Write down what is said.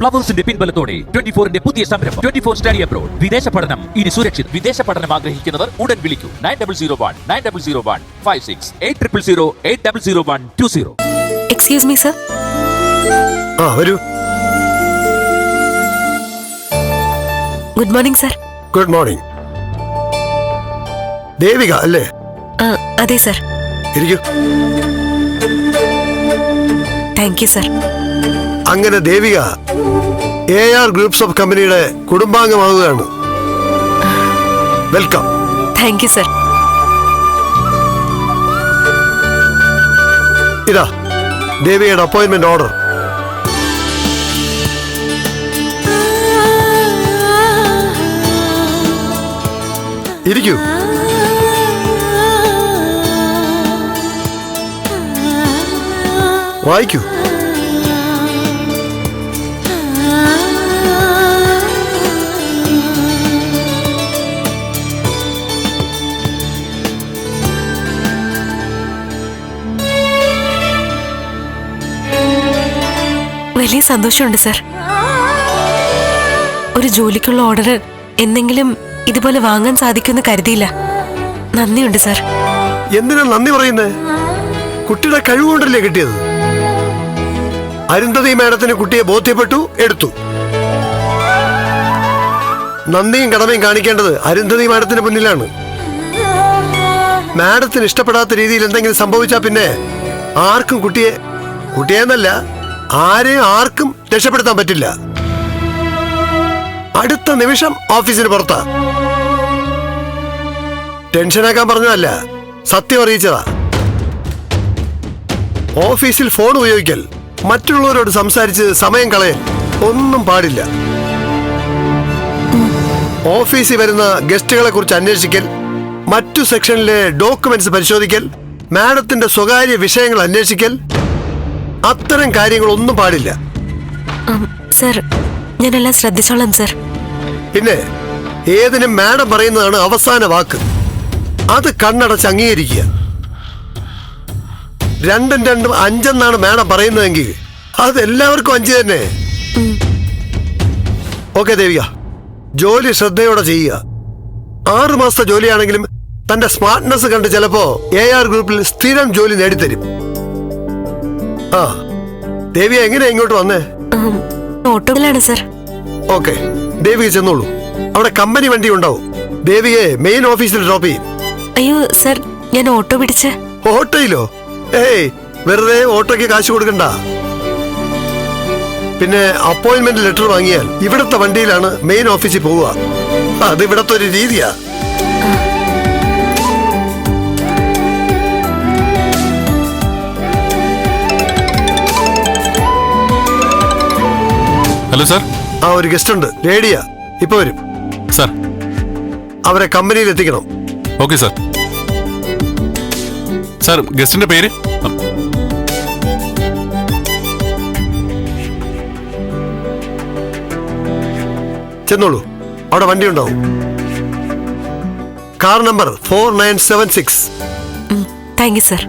പ്ലവേഴ്സിന്റെ പിൻബലത്തോടെ twenty ഫോറിന്റെ പുതിയ സംരംഭം. Twenty four study abroad. വിദേശ പഠനം. ഇനി സുരക്ഷിത്. വിദേശ പഠനം ആഗ്രഹിക്കുന്നവർ ഉടൻ വിളിക്കൂ. Nine double zero one nine double zero one five six eight triple zero eight double zero one two zero. Excuse me sir ആ വരൂ. Good morning sir good morning Devika അല്ലേ? ആ അതെ സർ ഇരിക്കൂ. താങ്ക് യു സർ അങ്ങനെ Devika A R groups of കമ്പനിയുടെ കുടുംബാംഗമാവുകയാണ് welcome thank you sir ഇതാ ദേവിയുടെ അപ്പോയിന്റ്മെന്റ് ഓർഡർ ഇരിക്കൂ. വായിക്കൂ. വലിയ സന്തോഷമുണ്ട് സർ ഒരു ജോലിക്കുള്ള ഓർഡർ എന്തെങ്കിലും ഇതുപോലെ വാങ്ങാൻ സാധിക്കുമെന്ന് കരുതിയില്ല. നന്ദിയുണ്ട് സർ എന്തിനാ നന്ദി പറയുന്നേ? കുട്ടിയുടെ കഴിവുകൊണ്ടല്ലേ കിട്ടിയത്? അരുന്ധതി മാഡത്തിന് കുട്ടിയെ ബോധ്യപ്പെട്ടു എടുത്തു. നന്ദിയും കടമയും കാണിക്കേണ്ടത് അരുന്ധതി മാഡത്തിന് മുന്നിലാണ്. മാഡത്തിന് ഇഷ്ടപ്പെടാത്ത രീതിയിൽ എന്തെങ്കിലും സംഭവിച്ചാൽ പിന്നെ ആർക്കും കുട്ടിയെ കുട്ടിയെന്നല്ല ആരെയും ആർക്കും രക്ഷപ്പെടുത്താൻ പറ്റില്ല. അടുത്ത നിമിഷം ഓഫീസിന് പുറത്താ. ടെൻഷനാക്കാൻ പറഞ്ഞതല്ല സത്യം അറിയിച്ചതാ. ഓഫീസിൽ ഫോൺ ഉപയോഗിക്കൽ മറ്റുള്ളവരോട് സംസാരിച്ച് സമയം കളയൽ ഒന്നും പാടില്ല. ഓഫീസിൽ വരുന്ന ഗസ്റ്റുകളെ കുറിച്ച് അന്വേഷിക്കൽ മറ്റു സെക്ഷനിലെ ഡോക്യുമെന്റ്സ് പരിശോധിക്കൽ മാഡത്തിന്റെ സ്വകാര്യ വിഷയങ്ങൾ അന്വേഷിക്കൽ അത്തരം കാര്യങ്ങളൊന്നും പാടില്ല. സർ ഞാനെല്ലാം ശ്രദ്ധിച്ചോളാം സർ. പിന്നെ ഏതിനും മാഡം പറയുന്നതാണ് അവസാന വാക്ക്. അത് കണ്ണടച്ച് അംഗീകരിക്കുക. രണ്ടും രണ്ടും അഞ്ചെന്നാണ് മാഡം പറയുന്നതെങ്കിൽ അത് എല്ലാവർക്കും അഞ്ച് തന്നെ. ഓക്കെ ദേവിക. ജോലി ശ്രദ്ധയോടെ ചെയ്യുക. ആറു മാസത്തെ ജോലിയാണെങ്കിലും തന്റെ സ്മാർട്ട്നെസ് കണ്ട് ചിലപ്പോ എ ആർ ഗ്രൂപ്പിൽ സ്ഥിരം ജോലി നേടിത്തരും. ആ ദേവി എങ്ങനെയാ ഇങ്ങോട്ട് വന്നേ? ഓട്ടോയിലാണ് സർ ഓക്കെ ദേവി ചെന്നോളൂ. അവിടെ കമ്പനി വണ്ടി ഉണ്ടാവും. ദേവിയെ മെയിൻ ഓഫീസിൽ ഡ്രോപ്പ് ചെയ്യും. അയ്യോ സർ ഞാൻ ഓട്ടോ പിടിച്ച്. ഓട്ടോയിലോ? ഏയ് വെറുതെ ഓട്ടോയ്ക്ക് കാശ് കൊടുക്കണ്ട. പിന്നെ അപ്പോയിന്റ്മെന്റ് ലെറ്റർ വാങ്ങിയാൽ ഇവിടുത്തെ വണ്ടിയിലാണ് മെയിൻ ഓഫീസിൽ പോവുക. അത് ഇവിടത്തെ ഒരു രീതിയാ. ഹലോ സാർ ആ ഒരു ഗസ്റ്റ് ഉണ്ട് ലേഡിയാ. ഇപ്പൊ വരും. സാർ അവരെ കമ്പനിയിൽ എത്തിക്കണം ഓക്കെ സാർ സാർ ഗസ്റ്റിന്റെ പേര്? ചെന്നോളൂ. അവിടെ വണ്ടി ഉണ്ടാവും car number four nine seven six. Thank you sir